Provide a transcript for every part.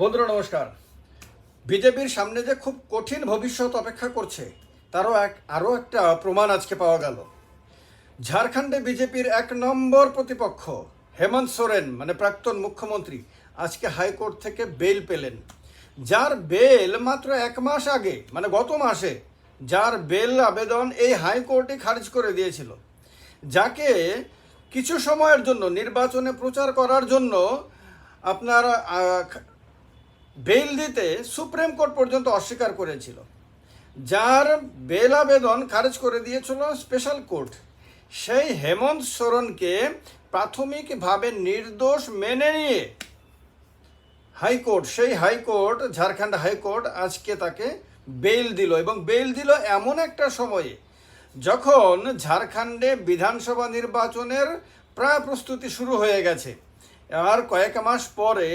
বন্ধুরা, নমস্কার। বিজেপির সামনে যে খুব কঠিন ভবিষ্যৎ অপেক্ষা করছে, তারও এক আরও একটা প্রমাণ আজকে পাওয়া গেল। ঝাড়খণ্ডে বিজেপির এক নম্বর প্রতিপক্ষ হেমন্ত সোরেন মানে প্রাক্তন মুখ্যমন্ত্রী, আজকে হাইকোর্ট থেকে বেল পেলেন। যার বেল মাত্র এক মাস আগে মানে গত মাসে, যার বেল আবেদন এই হাইকোর্টে খারিজ করে দিয়েছিল। যাকে কিছু সময়ের জন্য, নির্বাচনে প্রচার করার জন্য আপনার বেল দিতে সুপ্রিম কোর্ট পর্যন্ত অস্বীকার করেছিল, যার বেল আবেদন খারিজ করে দিয়েছিল স্পেশাল কোর্ট। সেই হেমন্ত সোরেনকে প্রাথমিকভাবে নির্দোষ মেনে নিয়ে হাইকোর্ট, সেই হাইকোর্ট, ঝাড়খণ্ড হাইকোর্ট আজকে তাকে বেল দিল এবং বেল দিল এমন একটা সময়ে যখন ঝাড়খণ্ডে বিধানসভা নির্বাচনের প্রায় প্রস্তুতি শুরু হয়ে গেছে। আর কয়েক মাস পরে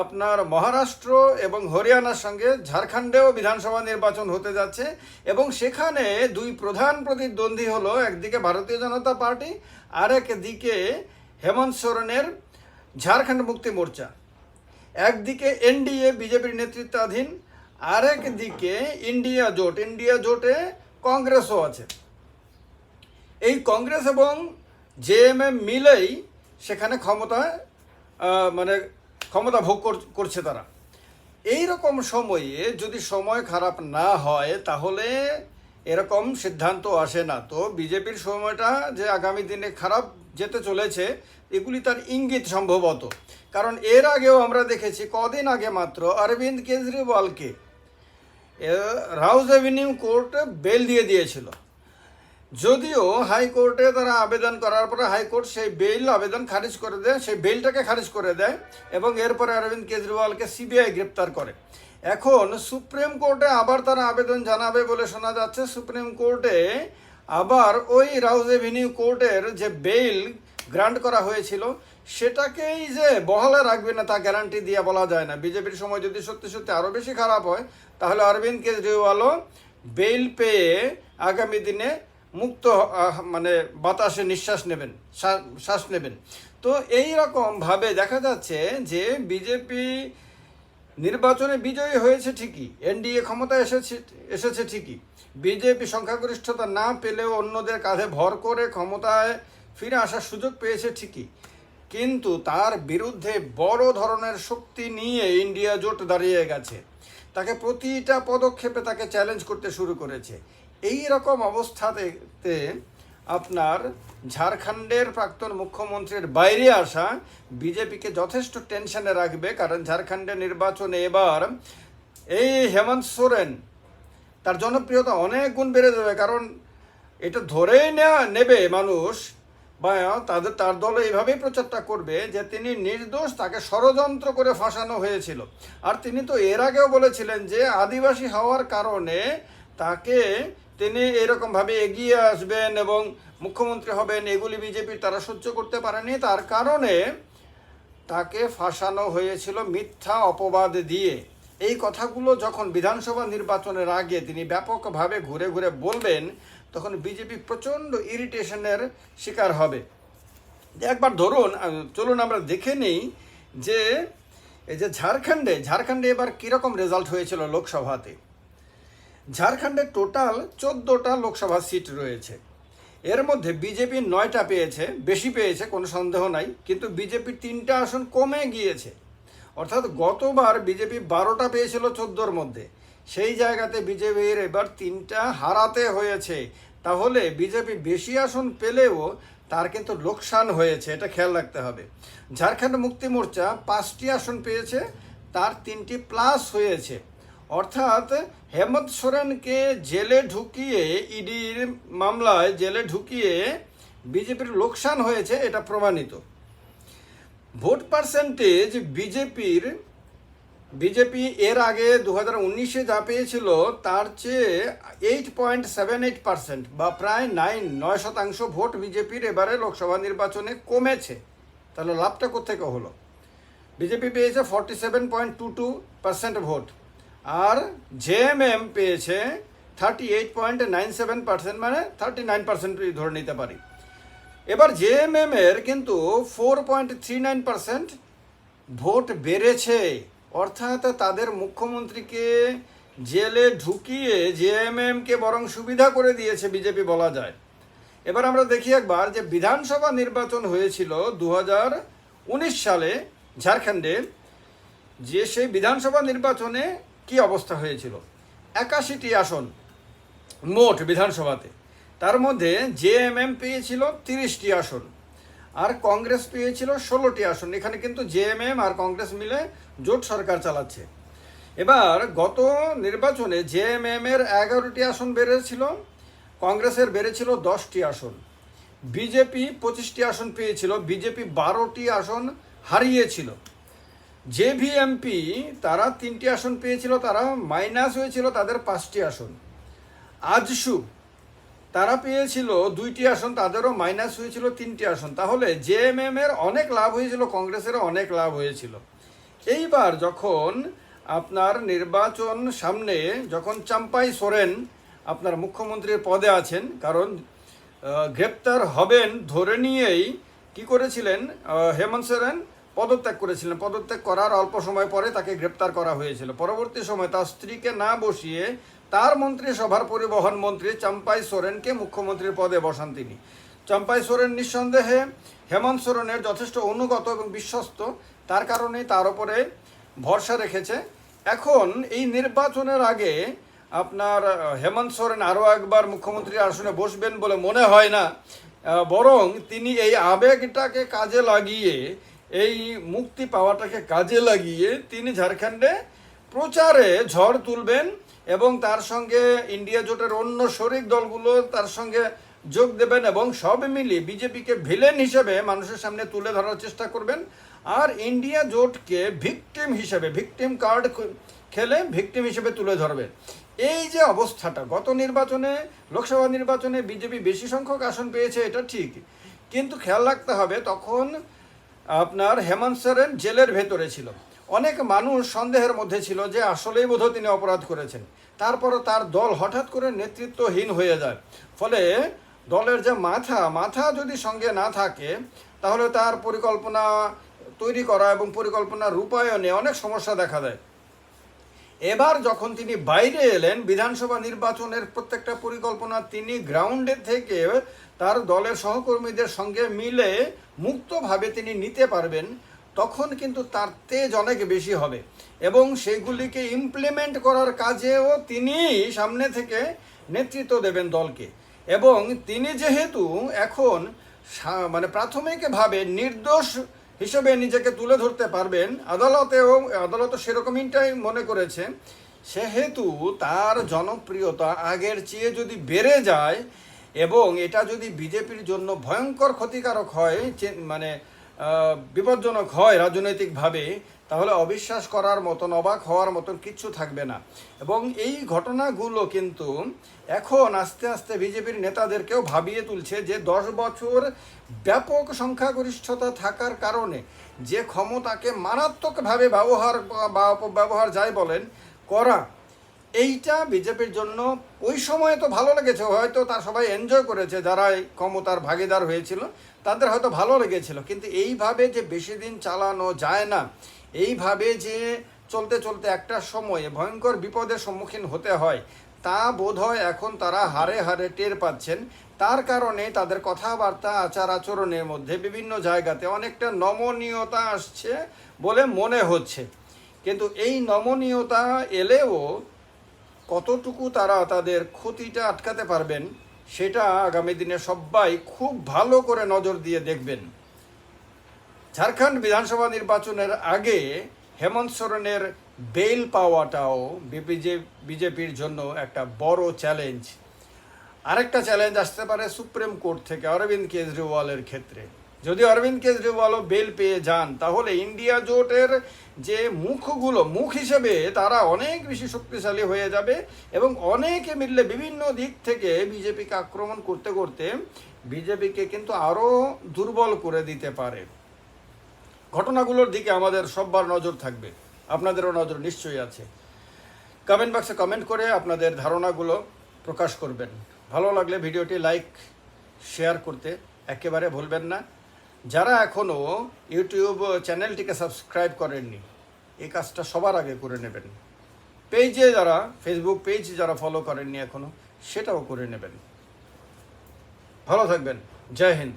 আপনার মহারাষ্ট্র এবং হরিয়ানার সঙ্গে ঝাড়খণ্ডেও বিধানসভা নির্বাচন হতে যাচ্ছে এবং সেখানে দুই প্রধান প্রতিদ্বন্দ্বী হলো একদিকে ভারতীয় জনতা পার্টি আর একদিকে হেমন্ত সোরেনের ঝাড়খণ্ড মুক্তি মোর্চা। একদিকে এনডিএ বিজেপির নেতৃত্বাধীন আরেক দিকে ইন্ডিয়া জোট। ইন্ডিয়া জোটে কংগ্রেসও আছে। এই কংগ্রেস এবং জেএমএম মিলেই সেখানে ক্ষমতা আহ, মানে ক্ষমতা ভোগ কর- করছে তারা। এই রকম সময়ে যদি সময় খারাপ না হয়, তাহলে এরকম সিদ্ধান্ত আসে না। তো বিজেপির সময়টা যে আগামী দিনে খারাপ যেতে চলেছে, এগুলি তার ইঙ্গিত সম্ভবত। কারণ এর আগেও আমরা দেখেছি, কদিন আগে মাত্র অরবিন্দ কেজরিওয়ালকে রাউজ অ্যাভিনিউ কোর্ট বেল দিয়ে দিয়েছিল। যদিও হাইকোর্টে তারা আবেদন করার পরে হাইকোর্ট সেই বেইল আবেদন খারিজ করে দেয়, সেই বেইলটাকে খারিজ করে দেয় এবং এরপরে অরবিন্দ কেজরিওয়ালকে সিবিআই গ্রেপ্তার করে। এখন সুপ্রিম কোর্টে আবার তারা আবেদন জানাবে বলে শোনা যাচ্ছে। সুপ্রিম কোর্টে আবার ওই রাউজ এভিনিউ কোর্টের যে বেইল গ্রান্ট করা হয়েছিল, সেটাকেই যে বহালে রাখবে না তা গ্যারান্টি দিয়ে বলা যায় না। বিজেপির সময় যদি সত্যি সত্যি আরও বেশি খারাপ হয়, তাহলে অরবিন্দ কেজরিওয়ালও বেইল পেয়ে আগামী দিনে মুক্ত মানে বাতাসে নিঃশ্বাস নেবেন শ্বাস- নেবেন। তো এই রকম ভাবে দেখা যাচ্ছে যে বিজেপি নির্বাচনে বিজয়ী হয়েছে ঠিকই, এনডিএ ক্ষমতায় এসেছে এসেছে ঠিকই। বিজেপি সংখ্যাগরিষ্ঠতা না পেলেও অন্যদের কাঁধে ভর করে ক্ষমতায় ফিরে আসার সুযোগ পেয়েছে ঠিকই। কিন্তু তার বিরুদ্ধে বড় ধরনের শক্তি নিয়ে ইন্ডিয়া জোট দাঁড়িয়ে গেছে। তাকে প্রতিটা পদক্ষেপে তাকে চ্যালেঞ্জ করতে শুরু করেছে। এই রকম অবস্থাতে আপনার ঝাড়খণ্ডের প্রাক্তন মুখ্যমন্ত্রীর বাইরে আসা বিজেপিকে যথেষ্ট টেনশনে রাখবে, কারণ ঝাড়খণ্ডের নির্বাচনে এবার এই হেমন্ত সোরেন তার জনপ্রিয়তা অনেক গুণ বেড়ে যাবে, কারণ এটা ধরেই নেবে মানুষ বা তাদের, তার দল এইভাবেই প্রচারটা করবে যে তিনি নির্দোষ, তাকে ষড়যন্ত্র করে ফাঁসানো হয়েছিল। আর তিনি তো এর আগেও বলেছিলেন যে আদিবাসী হওয়ার কারণে তাকে তিনি এরকমভাবে এগিয়ে আসবেন এবং মুখ্যমন্ত্রী হবেন এগুলি বিজেপির তারা সহ্য করতে পারেনি। তার কারণে তাকে ফাঁসানো হয়েছিল মিথ্যা অপবাদ দিয়ে। এই কথাগুলো যখন বিধানসভা নির্বাচনের আগে তিনি ব্যাপকভাবে ঘুরে ঘুরে বলবেন, তখন বিজেপি প্রচণ্ড ইরিটেশনের শিকার হবে। একবার ধরুন চলুন আমরা দেখে নিই যে, এই যে ঝাড়খণ্ডে ঝাড়খণ্ডে এবার কীরকম রেজাল্ট হয়েছিল লোকসভাতে? ঝাড়খণ্ডে টোটাল চোদ্দোটা লোকসভা সিট রয়েছে। এর মধ্যে বিজেপি নয়টা পেয়েছে, বেশি পেয়েছে, কোনো সন্দেহ নাই, কিন্তু বিজেপি তিনটা আসন কমে গিয়েছে। অর্থাৎ গতবার বিজেপি বারোটা পেয়েছিল চোদ্দোর মধ্যে। সেই জায়গাতে বিজেপির এবার তিনটা হারাতে হয়েছে। তাহলে বিজেপি বেশি আসন পেলেও তার কিন্তু লোকসান হয়েছে, এটা খেয়াল রাখতে হবে। ঝাড়খণ্ড মুক্তি মোর্চা পাঁচটি আসন পেয়েছে, তার তিনটি প্লাস হয়েছে। অর্থাৎ হেমন্ত সোরেনকে জেলে ঢুকিয়ে ইডির মামলায় জেলে ঢুকিয়ে বিজেপির লোকসান হয়েছে, এটা প্রমাণিত। ভোট পার্সেন্টেজ বিজেপির, বিজেপি এর আগে দু হাজার উনিশে যা পেয়েছিল, তার চেয়ে eight point seven eight percent বা প্রায় নাইন নয় শতাংশ ভোট বিজেপির এবারে লোকসভা নির্বাচনে কমেছে। তাহলে লাভটা কোথেকে হলো? বিজেপি পেয়েছে forty seven point two two percent vote. আর জেএমএম পেয়েছে thirty eight point nine seven percent মানে থার্টি নাইন পার্সেন্ট ধরে নিতে পারি। এবার জেএমএম এর কিন্তু four point three nine percent vote বেড়েছে। অর্থাৎ তাদের মুখ্যমন্ত্রীকে জেলে ঢুকিয়ে জেএমএমকে বরং সুবিধা করে দিয়েছে বিজেপি বলা যায়। এবার আমরা দেখি একবার যে বিধানসভা নির্বাচন হয়েছিল দু হাজার উনিশ সালে ঝাড়খণ্ডে, যে সেই বিধানসভা নির্বাচনে কি অবস্থা হয়েছিল? একাশিটি আসন মোট বিধানসভাতে। তার মধ্যে জেএমএম পেয়েছিল তিরিশটি আসন আর কংগ্রেস পেয়েছিল ষোলোটি আসন। এখানে কিন্তু জেএমএম আর কংগ্রেস মিলে জোট সরকার চালাচ্ছে। এবার গত নির্বাচনে জেএমএম এর এগারোটি আসন বেড়েছিল, কংগ্রেসের বেড়েছিল দশটি আসন। বিজেপি পঁচিশটি আসন পেয়েছিল, বিজেপি বারোটি আসন হারিয়েছিল। জেভিএমপি তারা তিনটি আসন পেয়েছিল, তারা মাইনাস হয়েছিল তাদের পাঁচটি আসন। আজসু তারা পেয়েছিল দুইটি আসন, তাদেরও মাইনাস হয়েছিল তিনটি আসন। তাহলে জেএমএম এর অনেক লাভ হয়েছিল, কংগ্রেসেরও অনেক লাভ হয়েছিল। এইবার যখন আপনার নির্বাচন সামনে যখন চাম্পাই সোরেন আপনার মুখ্যমন্ত্রীর পদে আছেন, কারণ গ্রেপ্তার হবেন ধরে নিয়েই কি করেছিলেন হেমন্ত সোরেন? পদত্যাগ করেছিলেন। পদত্যাগ করার অল্প সময় পরে তাকে গ্রেপ্তার করা হয়েছিল। পরবর্তী সময় তার স্ত্রীকে না বসিয়ে তার মন্ত্রিসভার পরিবহন মন্ত্রী চাম্পাই সোরেনকে মুখ্যমন্ত্রীর পদে বসান তিনি। চাম্পাই সোরেন নিঃসন্দেহে হেমন্ত সোরেনের যথেষ্ট অনুগত এবং বিশ্বস্ত। তার কারণেই তার উপরে ভরসা রেখেছে। এখন এই নির্বাচনের আগে আপনার হেমন্ত সোরেন আরও একবার মুখ্যমন্ত্রীর আসনে বসবেন বলে মনে হয় না। বরং তিনি এই আবেগটাকে কাজে লাগিয়ে এই মুক্তি পাওয়াটাকে কাজে লাগিয়ে তিনি ঝাড়খণ্ডে প্রচারে ঝড় তুলবেন এবং তার সঙ্গে ইন্ডিয়া জোটের অন্য শরিক দলগুলো তার সঙ্গে যোগ দেবেন এবং সব মিলিয়ে বিজেপিকে ভিলেন হিসেবে মানুষের সামনে তুলে ধরার চেষ্টা করবেন। আর ইন্ডিয়া জোটকে ভিকটিম হিসেবে, ভিকটিম কার্ড খেলে ভিকটিম হিসেবে তুলে ধরবেন এই যে অবস্থাটা, গত নির্বাচনে, লোকসভা নির্বাচনে বিজেপি বেশি সংখ্যক আসন পেয়েছে, এটা ঠিক। কিন্তু খেয়াল রাখতে হবে, তখন আপনার হেমন্ত সোরেন জেলের ভেতরে ছিল। অনেক মানুষ সন্দেহের মধ্যে ছিল যে আসলেই বোধহয় তিনি অপরাধ করেছেন। তারপরও তার দল হঠাৎ করে নেতৃত্বহীন হয়ে যায়। ফলে দলের যে মাথা মাথা যদি সঙ্গে না থাকে, তাহলে তার পরিকল্পনা তৈরি করা এবং পরিকল্পনা রূপায়ণে অনেক সমস্যা দেখা দেয়। এবার যখন তিনি বাইরে এলেন, বিধানসভা নির্বাচনের প্রত্যেকটা পরিকল্পনা তিনি গ্রাউন্ডে থেকে তার দলের সহকর্মীদের সঙ্গে মিলে মুক্তভাবে তিনি নিতে পারবেন, তখন কিন্তু তার তেজ অনেক বেশি হবে। এবং সেগুলিকে ইমপ্লিমেন্ট করার কাজেও তিনি সামনে থেকে নেতৃত্ব দেবেন দলকে। এবং তিনি যেহেতু এখন মানে প্রাথমিকভাবে নির্দোষ হিসেবে নিজেকে তুলে ধরতে পারবেন, আদালতেও, আদালত সেরকমইটাই মনে করেছে, সেহেতু তার জনপ্রিয়তা আগের চেয়ে যদি বেড়ে যায় এবং এটা যদি বিজেপির জন্য ভয়ঙ্কর ক্ষতিকারক হয় মানে বিপজ্জনক হয় রাজনৈতিকভাবে, তাহলে অবিশ্বাস করার মতন, অবাক হওয়ার মতন কিচ্ছু থাকবে না। এবং এই ঘটনাগুলো কিন্তু এখন আস্তে আস্তে বিজেপির নেতাদেরকেও ভাবিয়ে তুলছে যে দশ বছর ব্যাপক সংখ্যাগরিষ্ঠতা থাকার কারণে যে ক্ষমতাকে মারাত্মকভাবে ব্যবহার বা অপব্যবহার যাই বলেন, করা এইটা বিজেপির জন্য ওই সময় তো ভালো লেগেছে, হয়তো তা সবাই এনজয় করেছে যারা ক্ষমতার ভাগিদার হয়েছিল, তাদের হয়তো ভালো লেগেছিল। কিন্তু এইভাবে যে বেশি দিন চালানো যায় না, এইভাবে যে চলতে চলতে একটা সময়ে ভয়ঙ্কর বিপদের সম্মুখীন হতে হয়, তা বোধহয় এখন তারা হারে হারে টের পাচ্ছেন। তার কারণে তাদের কথাবার্তা, আচার আচরণের মধ্যে বিভিন্ন জায়গাতে অনেকটা নমনীয়তা আসছে বলে মনে হচ্ছে। কিন্তু এই নমনীয়তা এলেও কতটুকু তারা তাদের ক্ষতিটা আটকাতে পারবেন, সেটা আগামী দিনে সবাই খুব ভালো করে নজর দিয়ে দেখবেন। ঝাড়খণ্ড বিধানসভা নির্বাচনের আগে হেমন্ত সোরেনের বেল পাওয়াটাও বিজেপির জন্য একটা বড় চ্যালেঞ্জ। আরেকটা চ্যালেঞ্জ আসতে পারে সুপ্রিম কোর্ট থেকে, অরবিন্দ কেজরিওয়ালের ক্ষেত্রে। যদি অরবিন্দ কেজরিওয়ালও বেল পেয়ে যান, তাহলে ইন্ডিয়া জোটের যে মুখগুলো, মুখ হিসেবে তারা অনেক বেশি শক্তিশালী হয়ে যাবে এবং অনেকে মিললে বিভিন্ন দিক থেকে বিজেপিকে আক্রমণ করতে করতে বিজেপিকে কিন্তু আরও দুর্বল করে দিতে পারে। ঘটনাগুলোর দিকে আমাদের সববার নজর থাকবে। আপনাদেরও নজর নিশ্চয়ই আছে। কমেন্ট বক্সে কমেন্ট করে আপনাদের ধারণাগুলো প্রকাশ করবেন। ভালো লাগলে ভিডিওটি লাইক শেয়ার করতে একেবারে ভুলবেন না। যারা এখনও ইউটিউব চ্যানেলটিকে সাবস্ক্রাইব করেননি, এই কাজটা সবার আগে করে নেবেন। পেজে যারা ফেসবুক পেজ যারা ফলো করেননি এখনও সেটাও করে নেবেন। ভালো থাকবেন। জয় হিন্দ।